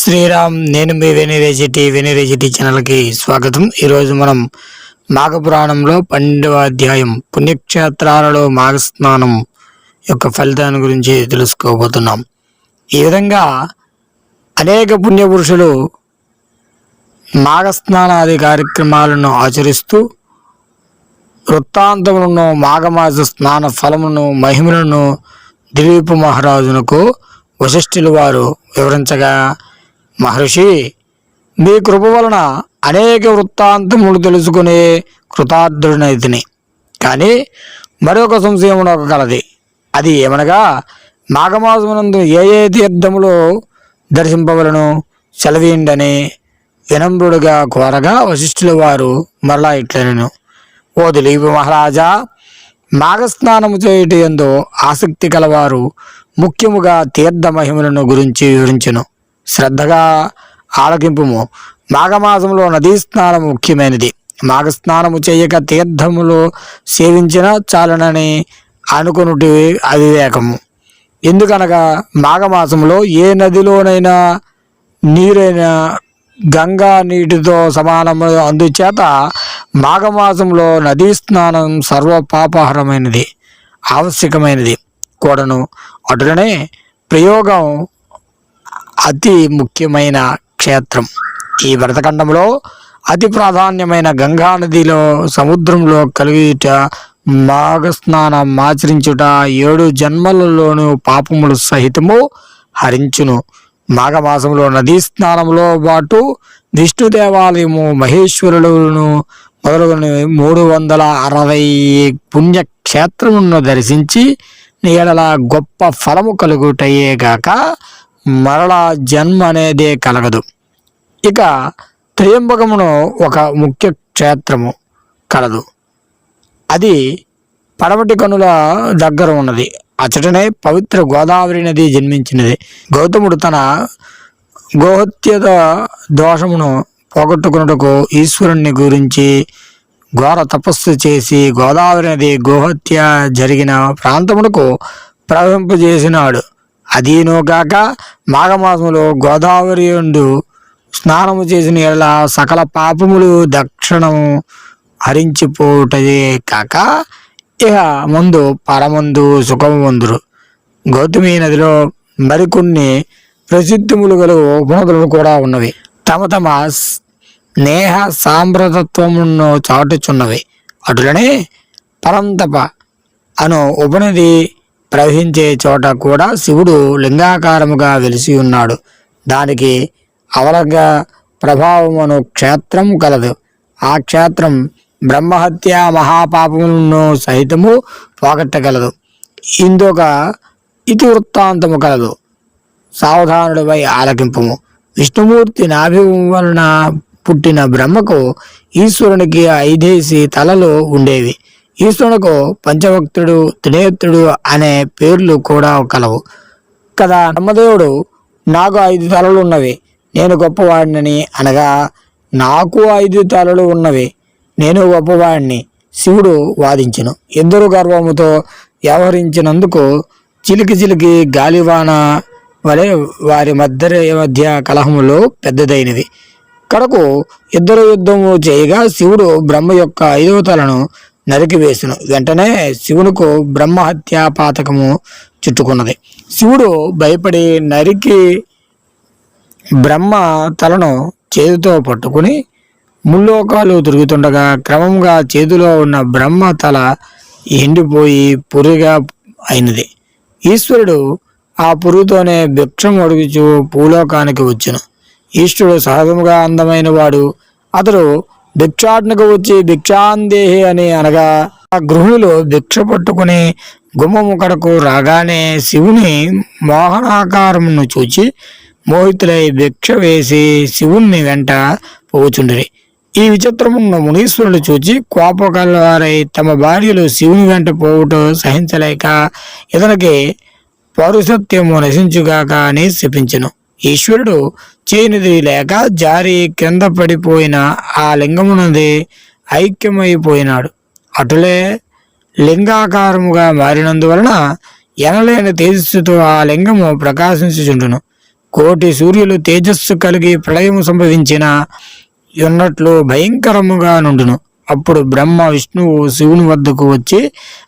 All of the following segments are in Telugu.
శ్రీరామ్ నేను మీ వెనిరేజిటీ వెనిరేజిటీ ఛానల్కి స్వాగతం. ఈరోజు మనం మాఘ పురాణంలో పన్నెండవ అధ్యాయం పుణ్యక్షేత్రాలలో మాఘ స్నానం యొక్క ఫలితాన్ని గురించి తెలుసుకోబోతున్నాం. ఈ విధంగా అనేక పుణ్యపురుషులు మాఘ స్నానాది కార్యక్రమాలను ఆచరిస్తూ వృత్తాంతములను మాఘమాస స్నాన ఫలమును మహిమలను దిలీప్ మహారాజునకు వశిష్ఠులు వారు వివరించగా మహర్షి మీ కృప వలన అనేక వృత్తాంతములు తెలుసుకునే కృతార్థుడనైతిని కానీ మరొక సంశయం ఒక కలది. అది ఏమనగా మాఘమాసమునందు ఏ ఏ తీర్థములో దర్శింపవలను సెలవీండని వినమ్రుడుగా కోరగా వశిష్ఠుల వారు మరలా ఇట్లనను. ఓ దిలీప మహారాజా మాఘస్నానము చేయుట ఎందు ఆసక్తి కలవారు ముఖ్యముగా తీర్థ మహిమలను గురించి వివరించను. శ్రద్ధగా ఆలకింపుము. మాఘమాసంలో నదీ స్నానం ముఖ్యమైనది. మాఘస్నానము చేయక తీర్థములు సేవించిన చాలనని అనుకునుటి అవివేకము. ఎందుకనగా మాఘమాసంలో ఏ నదిలోనైనా నీరైన గంగా నీటితో సమానము అందుచేత మాఘమాసంలో నదీ స్నానం సర్వ పాపహరమైనది ఆవశ్యకమైనది. కూడాను అటులనే ప్రయోగం అతి ముఖ్యమైన క్షేత్రం. ఈ వ్రతఖండంలో అతి ప్రాధాన్యమైన గంగా నదిలో సముద్రంలో కలిగిట మాఘస్నానం ఆచరించుట ఏడు జన్మలలోనూ పాపములు సహితము హరించును. మాఘమాసంలో నదీ స్నానంలో పాటు విష్ణు దేవాలయము మహేశ్వరులను మొదలుగున మూడు వందల అరవై పుణ్యక్షేత్రములను దర్శించి నీడల గొప్ప ఫలము కలుగుటయేగాక మరలా జన్మ అనేదే కలగదు. ఇక త్రయంబకమును ఒక ముఖ్య క్షేత్రము కలదు. అది పడమటి కనుల దగ్గర ఉన్నది. అచటనే పవిత్ర గోదావరి నది జన్మించినది. గౌతముడు తన గోహత్యత దోషమును పోగొట్టుకున్నటకు ఈశ్వరుణ్ణి గురించి ఘోర తపస్సు చేసి గోదావరి నది గోహత్య జరిగిన ప్రాంతమునకు ప్రవహింపజేసినాడు. అదీనో కాక గోదావరి ఉండు స్నానము చేసిన ఎడల సకల పాపములు దక్షిణము హరించిపోటదే కాక ఇహ ముందు పరమందు సుఖము పొందురు గౌతమి నదిలో మరికొన్ని ప్రసిద్ధములు గల ఉపనదులు కూడా ఉన్నవి. తమ తమ స్నేహ సాంప్రదత్వమును చాటుచున్నవి. అటులనే పరంతప అను ఉపనది ప్రవహించే చోట కూడా శివుడు లింగాకారముగా వెలిసి ఉన్నాడు. దానికి అవలగ ప్రభావమును క్షేత్రం కలదు. ఆ క్షేత్రం బ్రహ్మహత్య మహాపాపములను సహితము పోగొట్టగలదు. ఇందొక ఇతివృత్తాంతము కలదు. సావధానుడిపై ఆలకింపము. విష్ణుమూర్తి నాభి వలన పుట్టిన బ్రహ్మకు ఈశ్వరునికి ఐదేసి తలలు ఉండేవి. ఈశ్వరునకు పంచభక్తుడు త్రినేత్రుడు అనే పేర్లు కూడా కలవు. కదా బ్రహ్మదేవుడు నాకు ఐదు తలలు ఉన్నవి నేను గొప్పవాడినని అనగా నాకు ఐదు తలలు ఉన్నవి నేను గొప్పవాడిని శివుడు వాదించెను. ఇద్దరు గర్వముతో వ్యవహరించినందుకు చిలికి చిలికి గాలివాన వలె వారి మధ్య మధ్య కలహములో పెద్దదైనది కడకు ఇద్దరు యుద్ధము చేయగా శివుడు బ్రహ్మ యొక్క ఐదవ తలను నరికివేసును వెంటనే శివునికి బ్రహ్మహత్యాపాతకము చుట్టుకున్నది. శివుడు భయపడి నరికి బ్రహ్మ తలను చేతితో పట్టుకుని ముల్లోకాలు తిరుగుతుండగా క్రమంగా చేతిలో ఉన్న బ్రహ్మ తల ఎండిపోయి పురిగా అయినది. ఈశ్వరుడు ఆ పురుగుతోనే భిక్షం అడుగుచు భూలోకానికి వచ్చును. ఈశ్వరుడు సహజముగా అందమైన వాడు. అతడు భిక్షాటనకు వచ్చి భిక్షాందేహి అని అనగా ఆ గృహిణులు భిక్ష పట్టుకుని గుమ్మము కడకు రాగానే శివుని మోహనాకారమును చూచి మోహితులై భిక్ష వేసి శివుణ్ణి వెంట పోచుండిరి. ఈ విచిత్రమున్న మునీశ్వరులు చూచి కోపకలవారై తమ భార్యలు శివుని వెంట పోవుట సహించలేక ఇతనికి పౌరుషత్యము నశించుగాక అని శపించను. ఈశ్వరుడు చేయనిది లేక జారి కింద పడిపోయిన ఆ లింగమునది ఐక్యమైపోయినాడు. అటులే లింగాకారముగా మారినందువలన ఎనలేని తేజస్సుతో ఆ లింగము ప్రకాశించుచుండును. కోటి సూర్యులు తేజస్సు కలిగి ప్రళయము సంభవించిన ఉన్నట్లు భయంకరముగా నుండును. అప్పుడు బ్రహ్మ విష్ణువు శివుని వద్దకు వచ్చి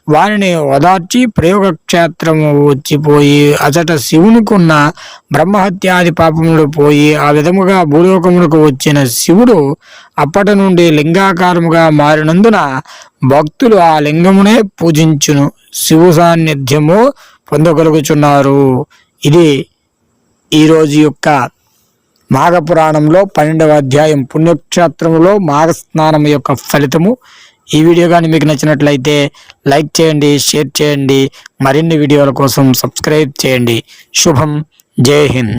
వారిని ఓదార్చి ప్రయోగక్షేత్రము వచ్చిపోయి అచట శివునికున్న బ్రహ్మహత్యాది పాపములు పోయి ఆ విధముగా భూలోకములకు వచ్చిన శివుడు అప్పటి నుండి లింగాకారముగా మారినందున భక్తులు ఆ లింగమునే పూజించును. శివు సాన్నిధ్యము పొందగలుగుచున్నారు. ఇది ఈరోజు యొక్క మాఘపురాణంలో పన్నెండవ అధ్యాయం పుణ్యక్షేత్రంలో మాఘ స్నానం యొక్క ఫలితము. ఈ వీడియో కానీ మీకు నచ్చినట్లయితే లైక్ చేయండి షేర్ చేయండి మరిన్ని వీడియోల కోసం సబ్స్క్రైబ్ చేయండి. శుభం. జై హింద్.